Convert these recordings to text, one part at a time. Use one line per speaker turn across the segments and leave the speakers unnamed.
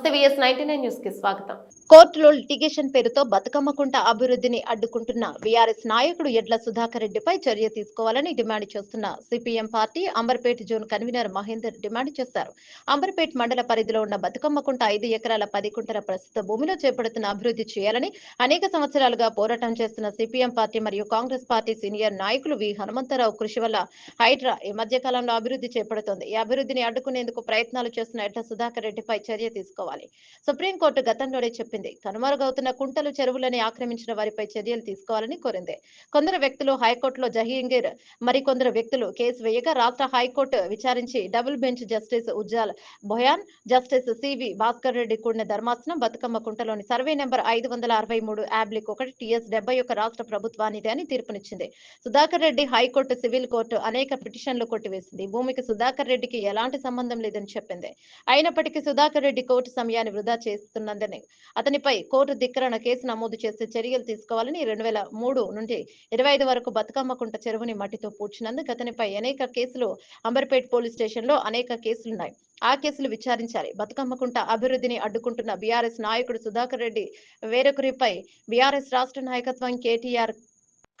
నమస్తే VS ninety nine న్యూస్కి స్వాగతం.
కోర్టులో లిటిగేషన్ పేరుతో బతుకమ్మ కుంట అభివృద్ధిని అడ్డుకుంటున్న వీఆర్ఎస్ నాయకుడు ఎడ్ల సుధాకర్ రెడ్డిపై చర్య తీసుకోవాలని డిమాండ్ చేస్తున్న CPM party Amberpet zone convener Mahender demand చేశారు. అంబర్పేట్ మండల పరిధిలో ఉన్న బతుకమ్మ కుంట ఐదు ఎకరాల పది కుంటల ప్రస్తుత భూమిలో చేపడుతున్న అభివృద్ధి చేయాలని అనేక సంవత్సరాలుగా పోరాటం చేస్తున్న సిపిఎం పార్టీ మరియు కాంగ్రెస్ పార్టీ సీనియర్ నాయకులు వి హనుమంతరావు కృషి వల్ల హైడ్రా ఈ మధ్య కాలంలో అభివృద్ధి చేపడుతోంది. ఈ అభివృద్ధిని అడ్డుకునేందుకు ప్రయత్నాలు చేస్తున్న ఎడ్ల సుధాకర్ రెడ్డిపై చర్య తీసుకోవాలి. తీసుకోవాలి. సుప్రీంకోర్టు గతంలోనే చెప్పింది కనుమరుగవుతున్న కుంటలు చెరువులని ఆక్రమించిన వారిపై చర్యలు తీసుకోవాలని కోరింది. కొందరు వ్యక్తులు హైకోర్టులో జహీంగీర్ మరికొందరు వ్యక్తులు కేసు వేయగా రాష్ట్ర హైకోర్టు విచారించి double bench justice Ujjal Bhuyan justice CV Bhaskar Reddy కూడిన ధర్మాసనం బతుకమ్మ కుంటలోని సర్వే నెంబర్ ఐదు వందల అరవై మూడు యాబ్లిక్ ఒకటి టిఎస్ డెబ్బై ఒక రాష్ట్ర ప్రభుత్వానిది అని తీర్పునిచ్చింది. Sudhakar Reddy high court civil court అనేక పిటిషన్లు కొట్టివేసింది. భూమికి సుధాకర్ రెడ్డికి ఎలాంటి సంబంధం లేదని చెప్పింది. అయినప్పటికీ సుధాకర్ రెడ్డి కోర్టు సమయాన్ని వృధా చేస్తున్నందని. అతనిపై కోర్టు ధిక్కరణ కేసు నమోదు చేసి చర్యలు తీసుకోవాలని రెండు వేల మూడు నుండి ఇరవై ఐదు వరకు బతుకమ్మకుంట చెరువుని మట్టితో పూడ్చినందుకు అతనిపై అనేక కేసులు అంబర్పేట్ పోలీస్ స్టేషన్లో అనేక కేసులున్నాయి. ఆ కేసులు విచారించాలి. బతుకమ్మకుంట అభివృద్ధిని అడ్డుకుంటున్న బీఆర్ఎస్ నాయకుడు సుధాకర్ రెడ్డి వేరొకరిపై బీఆర్ఎస్ రాష్ట్ర నాయకత్వం కేటీఆర్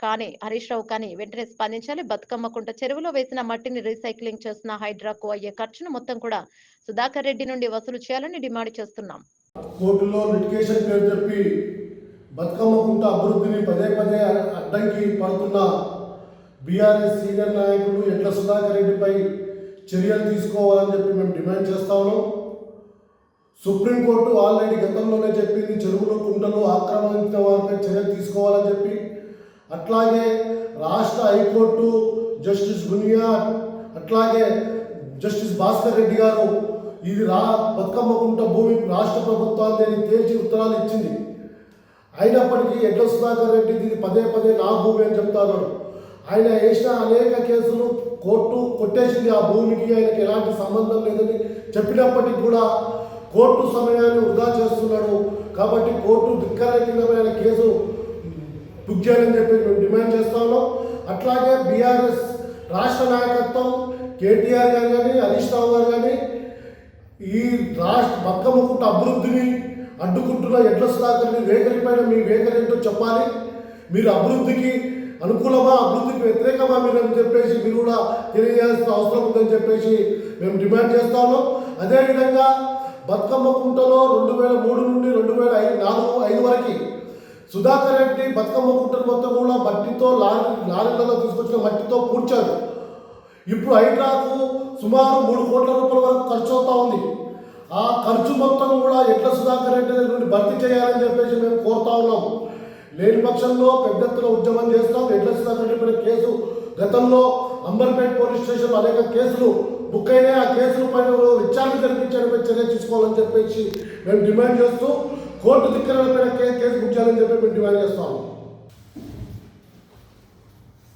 కానీ హరీష్ రావు కానీ వెంటనే స్పందించాలి. బతుకమ్మకుంట చెరువులో వేసిన మట్టిని రీసైక్లింగ్ చేస్తున్న హైడ్రాకు అయ్యే ఖర్చును మొత్తం కూడా సుధాకర్ రెడ్డి నుండి వసూలు చేయాలని డిమాండ్ చేస్తున్నాం.
కోర్టులో లిటిగేషన్ పేరు చెప్పి బతుకమ్మ కుంట అభివృద్ధిని పదే పదే అడ్డంకి పడుతున్న బీఆర్ఎస్ సీనియర్ నాయకులు ఎట్ల సుధాకర్ రెడ్డిపై చర్యలు తీసుకోవాలని చెప్పి మేము డిమాండ్ చేస్తా ఉన్నాం. సుప్రీంకోర్టు ఆల్రెడీ గతంలోనే చెప్పింది చెరువులు కుంటలు ఆక్రమించిన వారిపై చర్యలు తీసుకోవాలని చెప్పి అట్లాగే రాష్ట్ర హైకోర్టు జస్టిస్ గునియా అట్లాగే జస్టిస్ భాస్కర్ రెడ్డి గారు ఇది రా బతుకమ్మ కుంట భూమి రాష్ట్ర ప్రభుత్వాన్ని తేల్చి ఉత్తరాలు ఇచ్చింది. అయినప్పటికీ ఎడ్ల సుధాకర్ రెడ్డి ఇది పదే పదే నా భూమి అని చెప్తాడు ఆయన వేసిన అనేక కేసులు కోర్టు కొట్టేసింది ఆ భూమికి ఆయనకి ఎలాంటి సంబంధం లేదని చెప్పినప్పటికీ కూడా కోర్టు సమయాన్ని వృధా చేస్తున్నాడు. కాబట్టి కోర్టు ధిక్కరహితమైన కేసు బుక్ చేయాలని చెప్పి మేము డిమాండ్ చేస్తా ఉన్నాం. అట్లాగే బీఆర్ఎస్ రాష్ట్ర నాయకత్వం కేటీఆర్ గారు కానీ హరీష్ రావు గారు కానీ ఈ రాష్ట్ర బతుకమ్మకుంట అభివృద్ధిని అడ్డుకుంటున్న ఎడ్ల సుధాకర్ని వేకరిపైన మీ వేగరి చెప్పాలి. మీరు అభివృద్ధికి అనుకూలమా అభివృద్ధికి వ్యతిరేకమా మీరు అని చెప్పేసి మీరు కూడా తెలియజేయాల్సిన అవసరం ఉందని చెప్పేసి మేము డిమాండ్ చేస్తా ఉన్నాం. అదేవిధంగా బతుకమ్మ కుంటలో రెండు వేల మూడు నుండి రెండు వేల ఐదు నాలుగు ఐదు వరకు సుధాకర్ రెడ్డి బతుకమ్మ కుంటలు మొత్తం కూడా మట్టితో లారీ లారీలలో తీసుకొచ్చిన మట్టితో పూడ్చారు. ఇప్పుడు హైడ్రాకు సుమారు మూడు కోట్ల రూపాయల వరకు ఖర్చు అవుతా ఉంది. ఆ ఖర్చు మొత్తం కూడా ఎట్ల సుధాకర్ రెడ్డి నుండి భర్తీ చేయాలని చెప్పేసి మేము కోరుతా ఉన్నాం. లేని పక్షంలో పెద్ద ఎత్తున ఉద్యమం చేస్తాం. ఎట్ల సుధాకర్ రెడ్డి కేసు గతంలో అంబర్పేట్ పోలీస్ స్టేషన్ అనేక కేసులు బుక్ అయినాయి. ఆ కేసుల పైన విచారణ జరిపించడంపై చర్య తీసుకోవాలని చెప్పేసి మేము డిమాండ్ చేస్తూ కోర్టు ధిక్కరణ కేసు బుక్ చేయాలని చెప్పి మేము డిమాండ్ చేస్తాము.